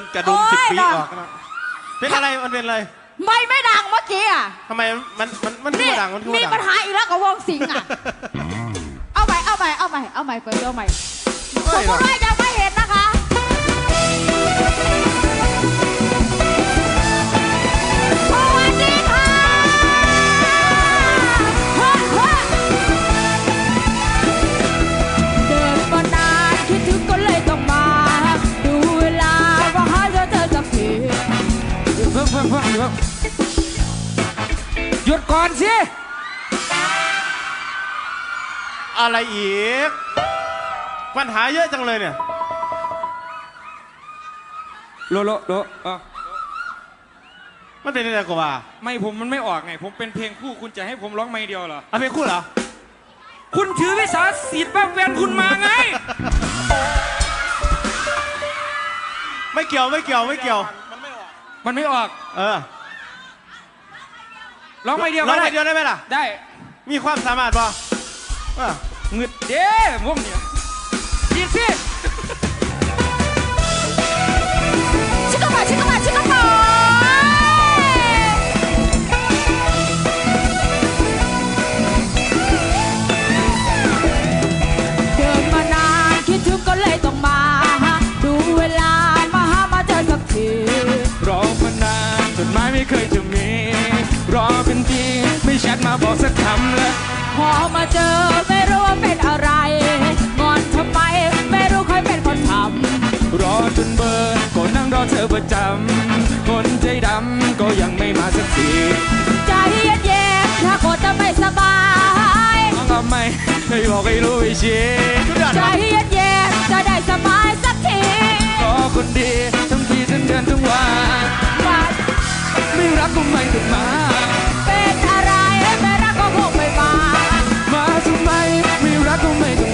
นกระดุมสิบปีออกนะเป็นอะไรมันเป็นอะไรไม่ไม่ดังเมื่อกี้อะทำไมมันมันมันไม่ดังมันทั่ดังมีปัญหาอีกแล้วกับวงสิงอะ เอาใหม่เอาใหม่เอาใหม่เอาใหม่เปิดตัวใหม่สมมติว่จะ หยุดก่อนสิ อะไรอีก ปัญหาเยอะจังเลยเนี่ย โลโลโลเออมันเป็นอะไรกูว่าไม่ผมมันไม่ออกไง ผมเป็นเพลงคู่คุณจะให้ผมร้องไม่เดียวเหรอ เอาเป็นคู่เหรอ คุณถือวิสาสีบ้าแวนคุณมาไง ไม่เกี่ยวไม่เกี่ยวไม่เกี่ยว มันไม่ออก มันไม่ออก เออ ร้องไปเดียวก็ได้ ไอเดียวได้ไหมล่ะ ได้ มีความสามารถป่ะเงืดเด้วงเนี่ยยีสิาบอกสักคำเลยพอมาเจอไม่รู้ว่าเป็นอะไรงอนทำไมไม่รู้ใครเป็นคนทำรอจนเบอร์ก็นั่งรอเธอประจำคนใจดำก็ยังไม่มาสักทีใจเย็นๆนถ้าคนจะไม่สบายทำไมไม่บอกให้รู้ให้เชี้ใจเย็นๆจะได้สบายสักทีก็คนดีทั้งทีทั้งเดือนทั้งวันไม่รักก็ไม่ถึงมา argumento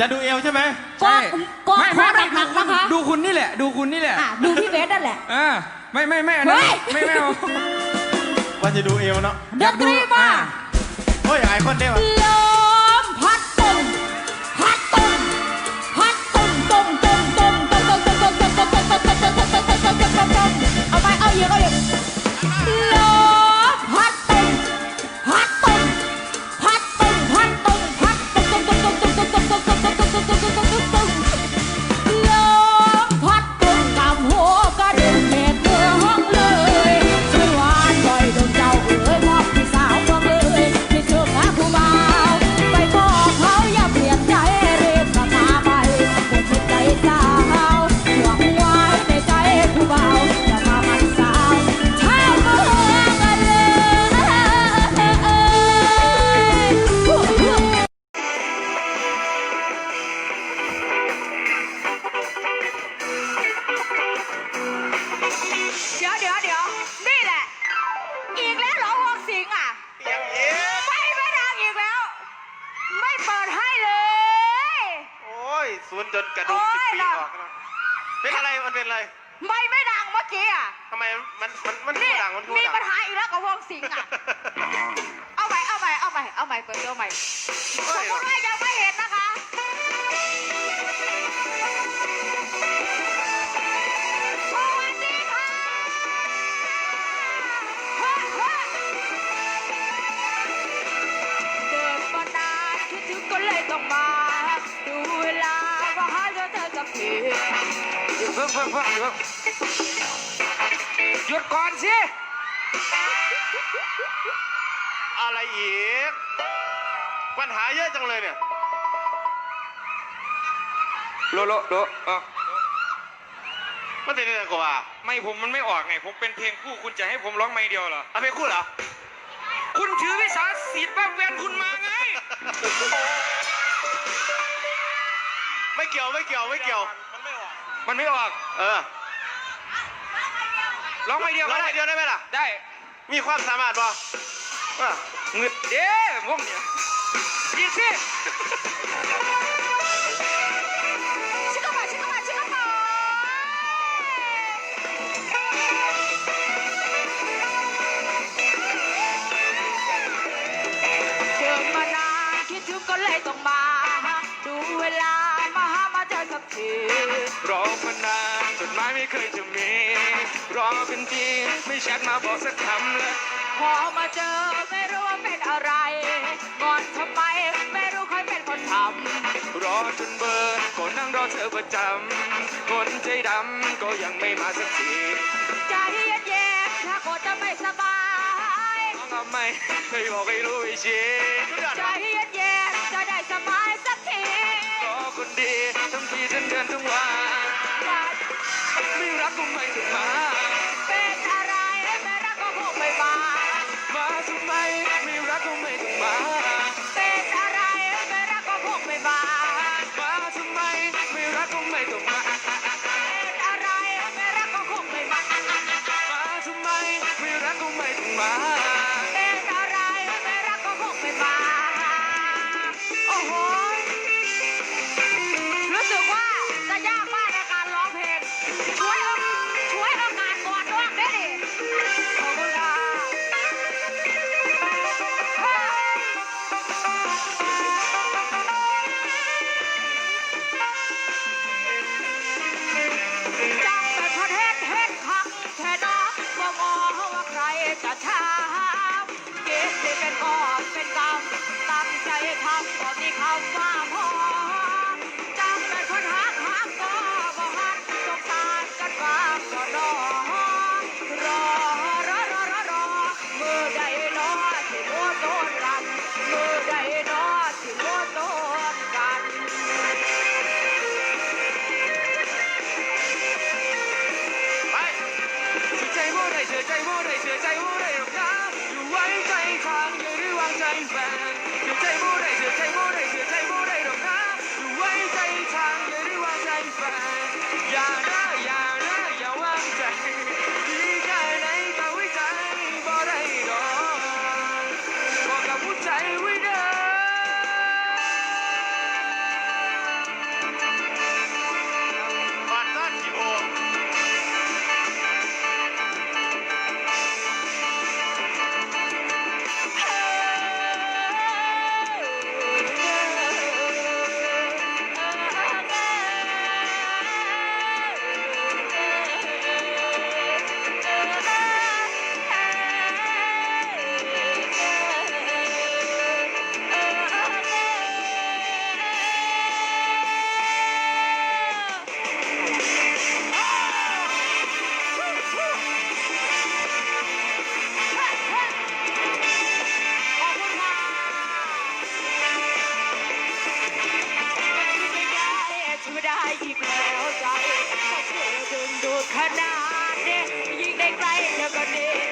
จะดูเอวใช่ไหมก็ก็ไม่ไม่ไม่ดูคุณนะคะดูคุณนี่แหละ ดูคุณนี่แหละดูพี่เบสนั่นแหละ อ่าไม่ไม่ไม่อันนั้นไม่ไม่เอาว่าจะดูเอวเนาะเดนตรีมา อะโอ้ยไอคอนเด้ปะลมพัดตุ่มพัดตุ่มพัดตุ่มตุ่มตุ่มตุ่มตุ่มตุ่มตุ่มตุ่มตุ่มตุ่มตุ่มตุ่มตุ่มตุ่มตุ่มตุ่มตุ่มตุ่มตุ่มเอาไปเอาเยอะเอาเยอะ เลิกเลิหยุดก่อนสิ อะไรอีก ปัญหาเยอะจังเลยเนี่ยโลโลโลเออมันเป็นอะไรกว่าไม่ผมมันไม่ออกไง ผมเป็นเพลงคู่คุณจะให้ผมร้องไม่เดียวเหรอเอาเพลงคู่เหรอ คุณถือวิสาสีบ้าแวนคุณมาไง ไม่เกี่ยวไม่เกี่ยวไม่เกี่ยว มันไม่ออก เออร้องไปเดียวร้องไปเดียวได้ไหมล่ะ ได้มีความสามารถป่เอองึอเด้พวกเนี่ยยิงสิ สักคำเลยพอมาเจอไม่รู้ว่าเป็นอะไรงอนทำไมไม่รู้ใครเป็นคนทำรอจนเบิร์นก็นั่งรอเธอประจำคนใจดำก็ยังไม่มาสักทีใจเย็นๆถ้าคนจะไม่สบายทำไมเคยบอกให้รู้ให้ชี้ใจเย็นๆจะได้สบายสักทีรอคนดีทั้งทีทั้งเดือนทั้งวันไม่รักก็ไม่ถึงมา พอที่เขาว่าพ่อ never did.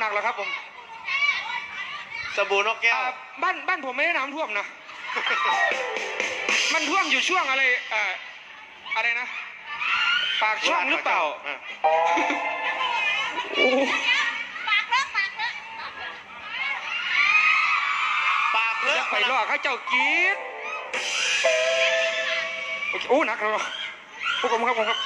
หนักแล้วครับผมสบู่นกแก้ว อะบ้านบ้านผมไม่ได้น้ำท่วมนะ มันท่วมอยู่ช่วงอะไรเอ่ออะไรนะ ปากช่องหรือเปล่าอะโอ้ปากเลจะอะไปรอเขาเจ้ากรีดโอเคโอ้หนักแล้วพวกผมครับผมครับ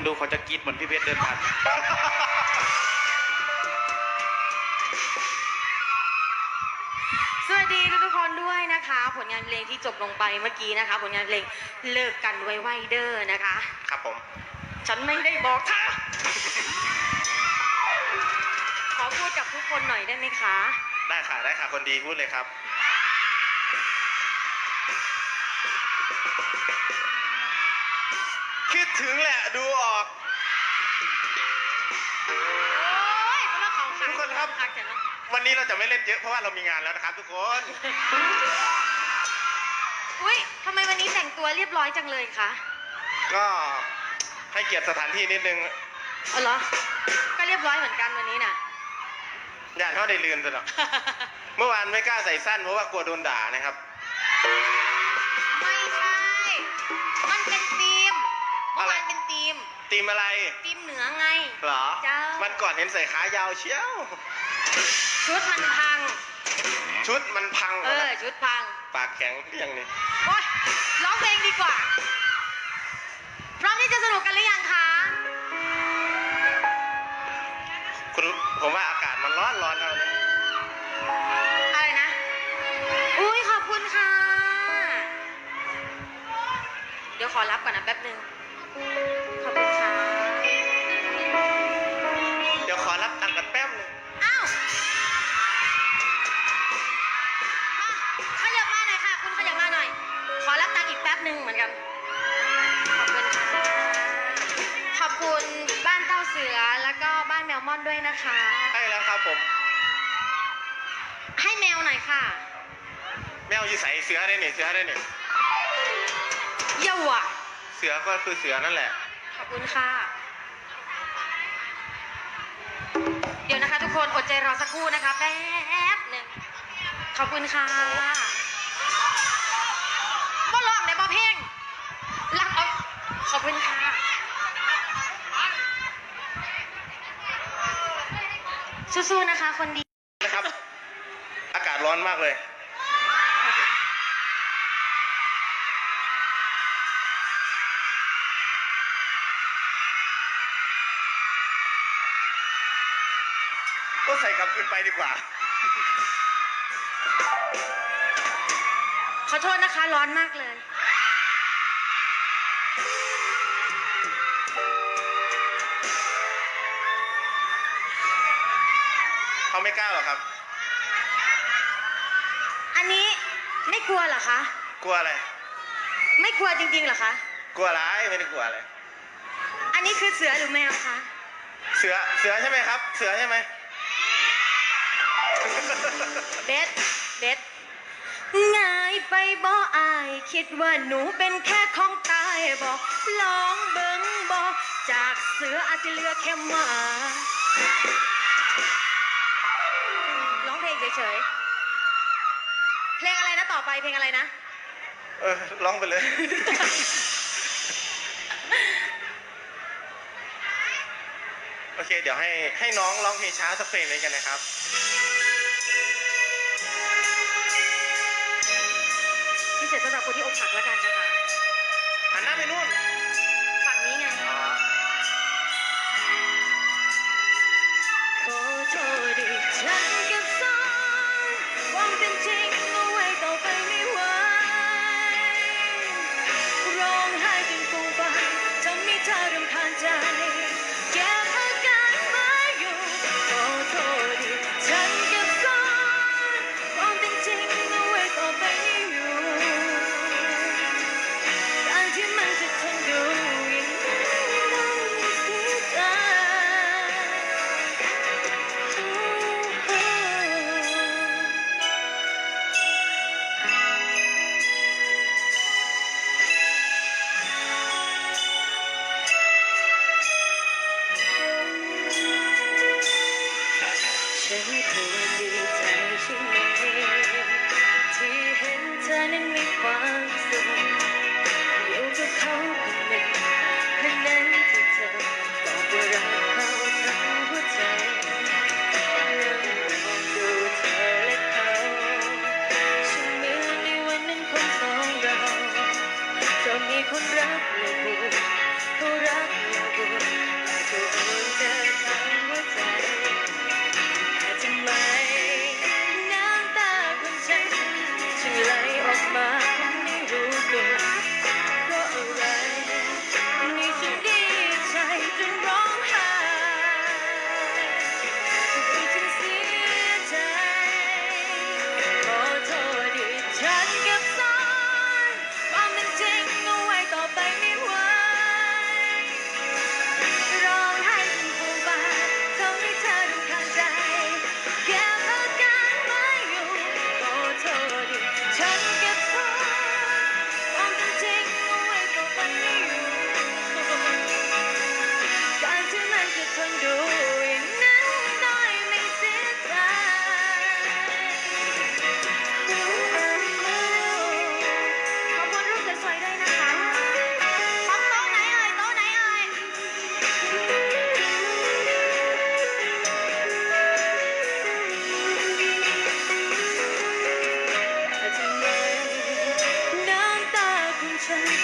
นดูเขาจะกรีดเหมือนพี่เพชรเดินผ่านสวัสดีทุกทุกๆคนด้วยนะคะ ผลงานเพลงที่จบลงไปเมื่อกี้นะคะ ผลงานเพลงเลิกกันไว้ไวเดอร์นะคะ ครับผม ฉันไม่ได้บอกเธอขอพูดกับทุกคนหน่อยได้ไหมคะ ได้ค่ะได้ค่ะคนดีพูดเลยครับ คิดถึงแหละดูออก โอ้ยคนละเขาหักทุกคนครับหักแต่ละวันนี้เราจะไม่เล่นเยอะเพราะว่าเรามีงานแล้วนะครับทุกคน อุ้ยทำไมวันนี้แต่งตัวเรียบร้อยจังเลยคะก็ให้เกียรติสถานที่นิดนึงเอาเหรอ ก็เรียบร้อยเหมือนกันวันนี้น่ะ อย่าเขาได้ลืมซะหรอกเมื่อวานไม่กล้าใส่สั้นเพราะว่ากลัวโดนด่านะครับ ตีมอะไรธีมเหนือไง เหรอ เจ้ามันก่อนเห็นใส่ขายาวเชียว ชุดมันพัง ชุดมันพังหมเอดอ อะชุดพัง ปากแข็งอย่างนี้โอ๊ยร้องเพลงดีกว่า พร้อมที่จะสนุกกันหรือยังคะ คุณผมว่าอากาศมันร้อนร้อนเท่านี้อะไรนะ อุ้ยขอบคุณค่ะ เดี๋ยวขอรับก่อนนะแป๊บนึง คุณบ้านเต้าเสือแล้วก็บ้านแมวม่อนด้วยนะคะ ใช่แล้วครับผม ให้แมวหน่อยค่ะ แมวอยู่ใส่เสือได้นี่เสือได้นี่เยาว่ะ เสือก็คือเสือนั่นแหละ ขอบคุณค่ะ เดี๋ยวนะคะทุกคนอดใจรอสักครู่นะคะแป๊บหนึ่งขอบคุณค่ะบ่ลองในบ่เพลงลักเอาขอบคุณค่ะ สู้ๆนะคะ คนดี นะครับ อากาศร้อนมากเลย ก็ใส่กลับคืนไปดีกว่า ขอโทษนะคะ ร้อนมากเลย เขาไม่กล้าหรอกครับ อันนี้ไม่กลัวเหรอคะ กลัวอะไร ไม่กลัวจริงๆเหรอคะ กลัวอะไรไม่ได้กลัวอะไร อันนี้คือเสือหรือแมวคะ เสือ เสือใช่ไหมครับ เสือใช่ไหมเบสเบสง่ายไปบ่อาย คิดว่าหนูเป็นแค่ของตายบอกลองเบิ่งบอกจากเสืออาจจะเหลือแค่หมาร้อง เพลงเฉยๆ เพลงอะไรนะต่อไปเพลงอะไรนะ เออร้องไปเลย โอเค เดี๋ยวให้ให้น้องร้องเพลงช้าสักเพลงเลยกันนะครับ พิเศษสำหรับคนที่อกหักแล้วกันนะคะ หันหน้าไปนู่น ฝั่งนี้ไง ขอโทษ ค Thank you.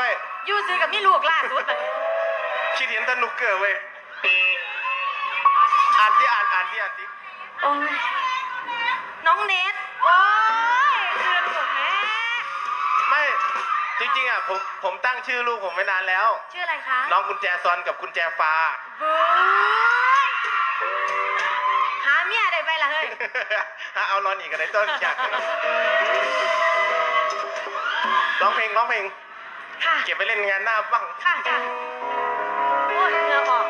ว้ยยูซื้อกับมีลูกล่าสุดเลยคิดเห็นแต่นุกเกอร์เว้ยอ่านที่อ่านอ่านที่อ่านดิโอ้ยน้องเนทโอ้ยเตือนผมแม่ไม่จริงๆอะผมผมตั้งชื่อลูกผมไม่นานแล้ว ชื่ออะไรคะน้องกุญแจซอนกับกุญแจฟ้าบู๊หาเมียได้ไปละเฮ้ยฮะเอานอนอีกกันได้ต้นอยากร้องเพลงร้องเพลง เก็บไปเล่นงานหน้าบ้าง ค่ะจ้ะโอ้ยเหงื่อออก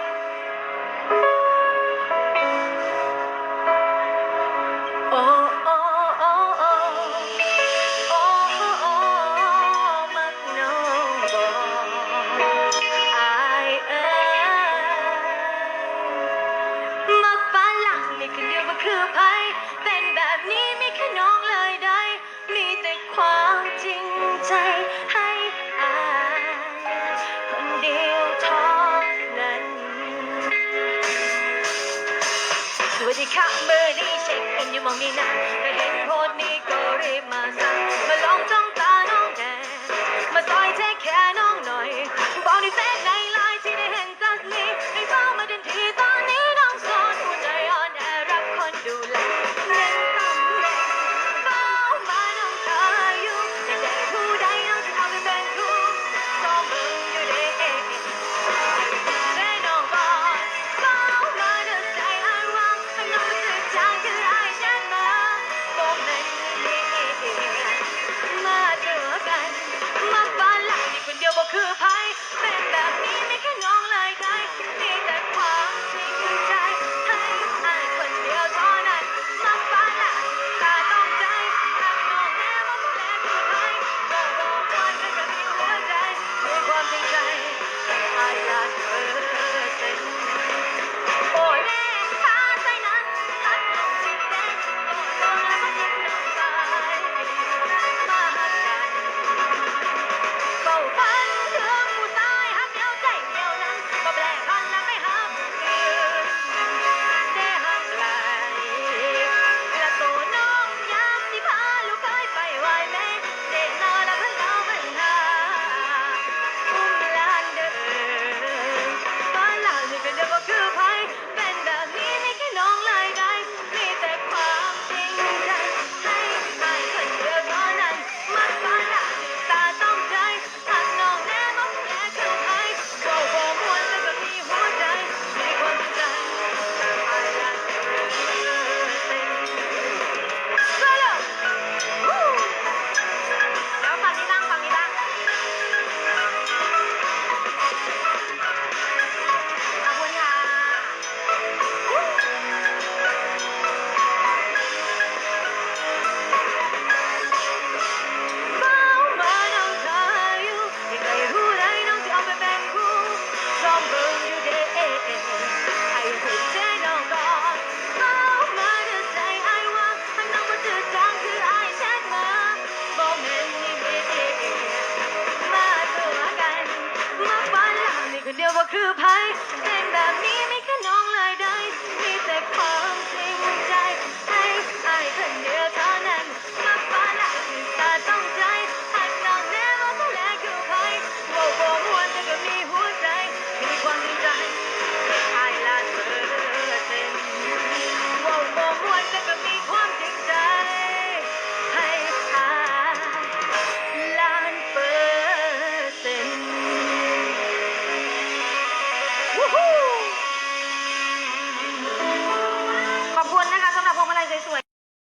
梦里 mina.